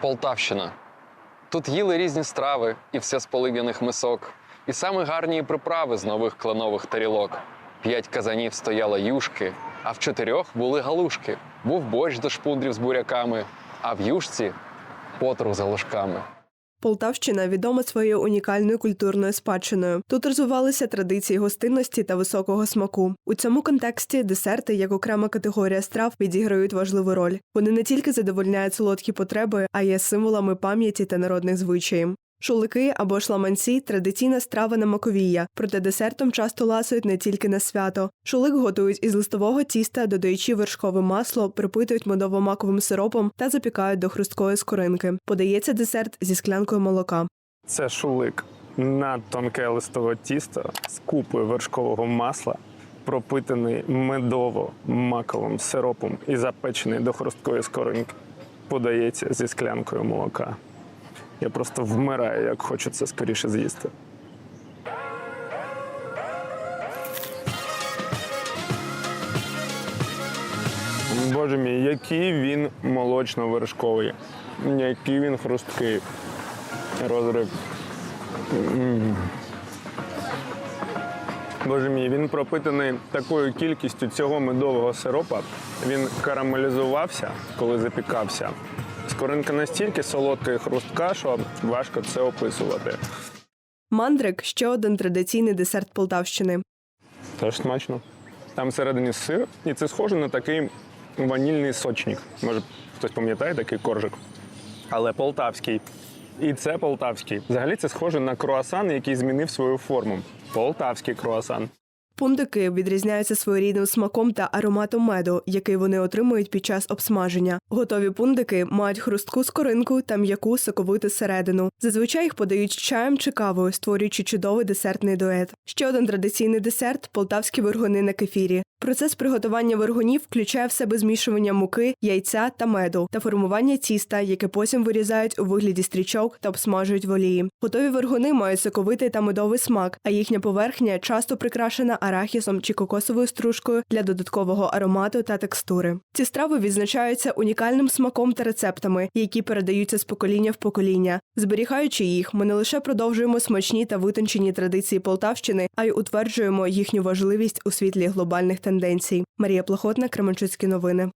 Полтавщина. Тут їли різні страви і все з полив'яних мисок, і саме гарні приправи з нових кленових тарілок. П'ять казанів стояло юшки, а в чотирьох були галушки. Був борщ до шпундрів з буряками, а в юшці потру за ложками. Полтавщина відома своєю унікальною культурною спадщиною. Тут розвивалися традиції гостинності та високого смаку. У цьому контексті десерти, як окрема категорія страв, відіграють важливу роль. Вони не тільки задовольняють солодкі потреби, а є символами пам'яті та народних звичаїв. Шулики або шламанці традиційна страва на маковія, проте десертом часто ласують не тільки на свято. Шулик готують із листового тіста, додаючи вершкове масло, припитують медово-маковим сиропом та запікають до хрусткої скоринки. Подається десерт зі склянкою молока. Це шулик на тонке листове тісто з купою вершкового масла, пропитаний медово-маковим сиропом і запечений до хрусткої скоринки. Подається зі склянкою молока. Я просто вмираю, як хочу це скоріше з'їсти. Боже мій, який він молочно-вершковий, який він хрусткий. Розрив. Боже мій, він пропитаний такою кількістю цього медового сиропа. Він карамелізувався, коли запікався. Скоринка настільки солодка і хрустка, що важко це описувати. Мандрик ще один традиційний десерт Полтавщини. Теж смачно. Там всередині сир, і це схоже на такий ванільний сочник. Може, хтось пам'ятає такий коржик. Але полтавський. І це полтавський. Взагалі це схоже на круасан, який змінив свою форму. Полтавський круасан. Пундики відрізняються своєрідним смаком та ароматом меду, який вони отримують під час обсмаження. Готові пундики мають хрустку скоринку та м'яку соковиту середину. Зазвичай їх подають чаєм чи кавою, створюючи чудовий десертний дует. Ще один традиційний десерт полтавські вергуни на кефірі. Процес приготування вергунів включає в себе змішування муки, яйця та меду та формування тіста, яке потім вирізають у вигляді стрічок та обсмажують в олії. Готові вергуни мають соковитий та медовий смак, а їхня поверхня часто прикрашена арахісом чи кокосовою стружкою для додаткового аромату та текстури. Ці страви відзначаються унікальним смаком та рецептами, які передаються з покоління в покоління. Зберігаючи їх, ми не лише продовжуємо смачні та витончені традиції Полтавщини, а й утверджуємо їхню важливість у світлі глобальних тенденцій. Марія Плохотна, Кременчуцькі новини.